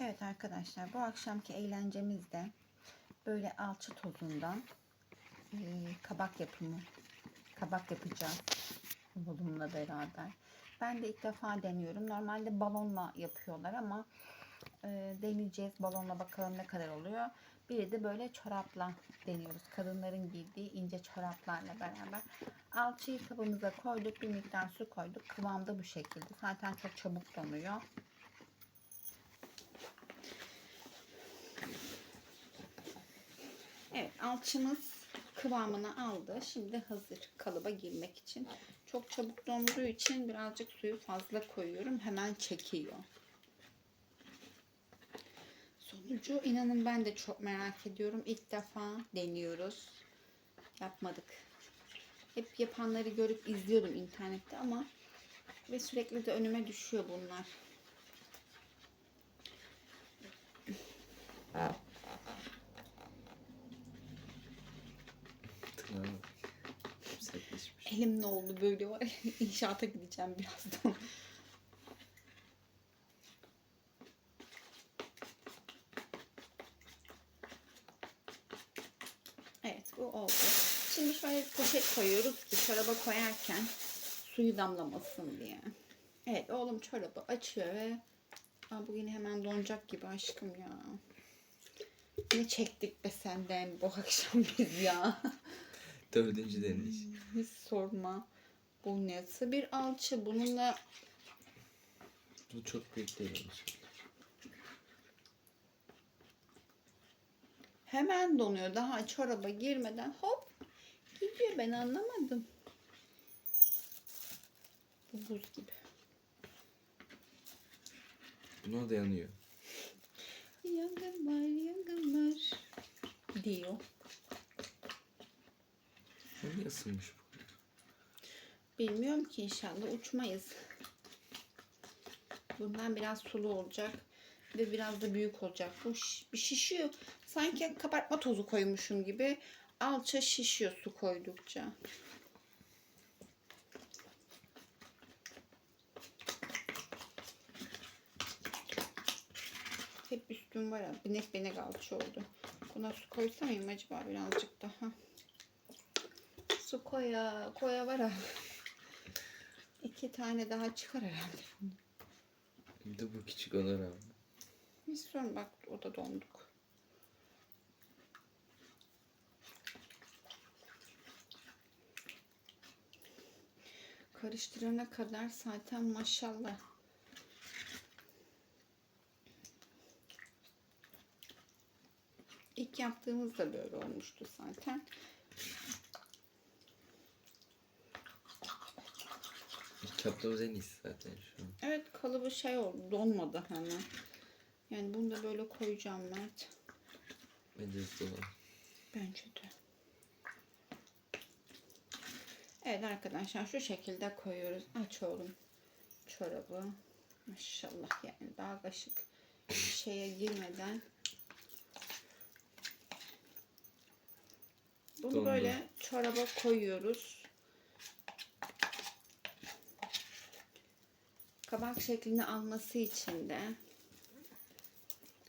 Evet arkadaşlar bu akşamki eğlencemizde böyle alçı tozundan eee, kabak yapımı kabak yapacağız oğlumla beraber. Ben de ilk defa deniyorum. Normalde balonla yapıyorlar ama eee, deneyeceğiz. Balonla bakalım ne kadar oluyor. Bir de böyle çorapla deniyoruz. Kadınların giydiği ince çoraplarla beraber. Alçıyı kabımıza koyduk. Bir miktar su koyduk. Kıvam da bu şekilde. Zaten çok çabuk donuyor. Evet alçımız kıvamını aldı. Şimdi hazır kalıba girmek için. Çok çabuk donduğu için birazcık suyu fazla koyuyorum. Hemen çekiyor. Sonucu inanın ben de çok merak ediyorum. İlk defa deniyoruz. Yapmadık. Hep yapanları görüp izliyordum internette ama ve sürekli de önüme düşüyor bunlar. Tırnağa bak. Elim ne oldu böyle var. İnşaata gideceğim birazdan. Evet bu oldu. Şimdi şöyle poşet koyuyoruz ki çoraba koyarken suyu damlamasın diye. Evet oğlum çorabı açıyor ve Aa, bugün hemen donacak gibi aşkım ya. Ne çektik be senden bu akşam biz ya. Dördüncü deneyiş. Hiç sorma. Bu nasıl bir alçı? Bununla Bu çok büyük değil hemen donuyor. Daha çoraba girmeden hop gidiyor. Ben anlamadım. Bu buz gibi. Buna dayanıyor. Yangın var, yangın var. Diyor. Niye ısınmış bu? Bilmiyorum ki inşallah uçmayız. Bundan biraz sulu olacak ve biraz da büyük olacak. Bu bir şişiyor. Sanki kabartma tozu koymuşum gibi. Alça şişiyor su koydukça. Hep üstüm var ya. Binek binek alça oldu. Buna su koysam mıyım acaba birazcık daha? Su koya koya var ha. İki tane daha çıkar herhalde. Bir de bu küçük olur abi. Bir sorun bak o da donduk. Karıştırana kadar zaten maşallah. İlk yaptığımızda böyle olmuştu zaten. Yaptığımız en iyisi zaten şu an. Evet kalıbı şey oldu donmadı hemen. Yani bunu da böyle koyacağım Mert. Bence hızlı olan. Bence de. Evet arkadaşlar şu şekilde koyuyoruz. Aç oğlum çorabı. Maşallah yani daha kaşık şeye girmeden. Bunu Dondu. böyle çoraba koyuyoruz. Kabak şeklini alması için de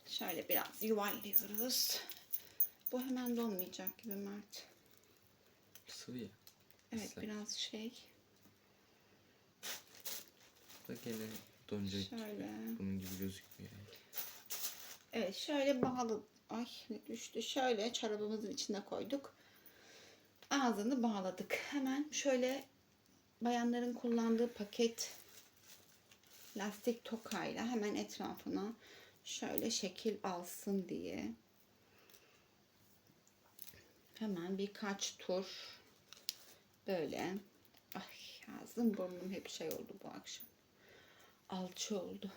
şöyle biraz yuvarlıyoruz. Bu hemen donmayacak gibi Mert. Sıvı ya. Evet Islak. biraz şey. Bak gene donacak. Şöyle. Bunun gibi gözükmüyor. Evet şöyle bağlı. Ay düştü. Şöyle çorabımızın içine koyduk. Ağzını bağladık. Hemen şöyle bayanların kullandığı paket lastik tokayla hemen etrafına şöyle şekil alsın diye hemen birkaç tur böyle ay ağzım burnum hep şey oldu bu akşam alçı oldu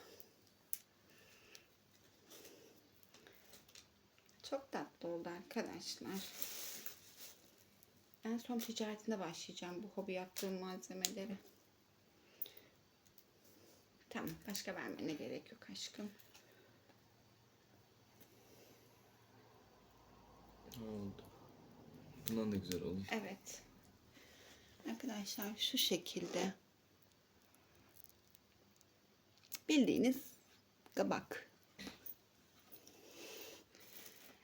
Çok tatlı oldu arkadaşlar. En son ticaretine başlayacağım bu hobi yaptığım malzemeleri. Tamam başka vermene gerek yok aşkım. Oldu? Bundan da güzel olur. Evet. Arkadaşlar şu şekilde. Bildiğiniz kabak.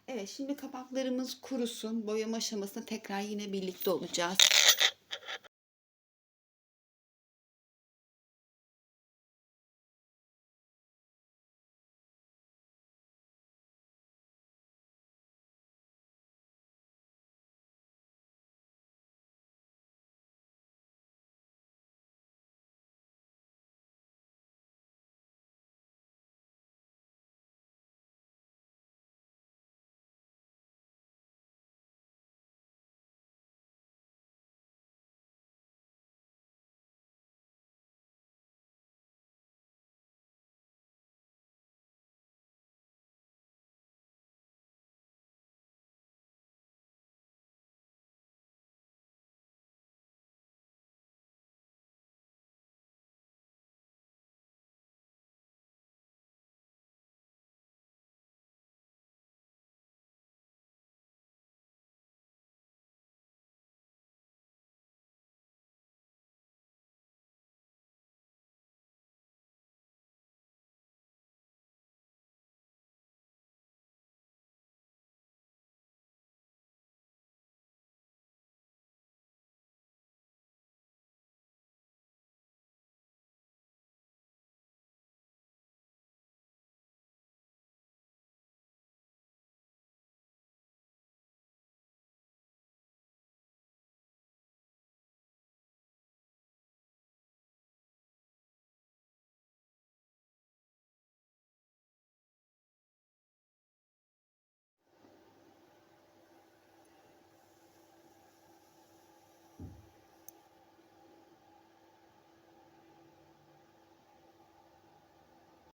Evet şimdi kabaklarımız kurusun. Boyama aşamasında tekrar yine birlikte olacağız.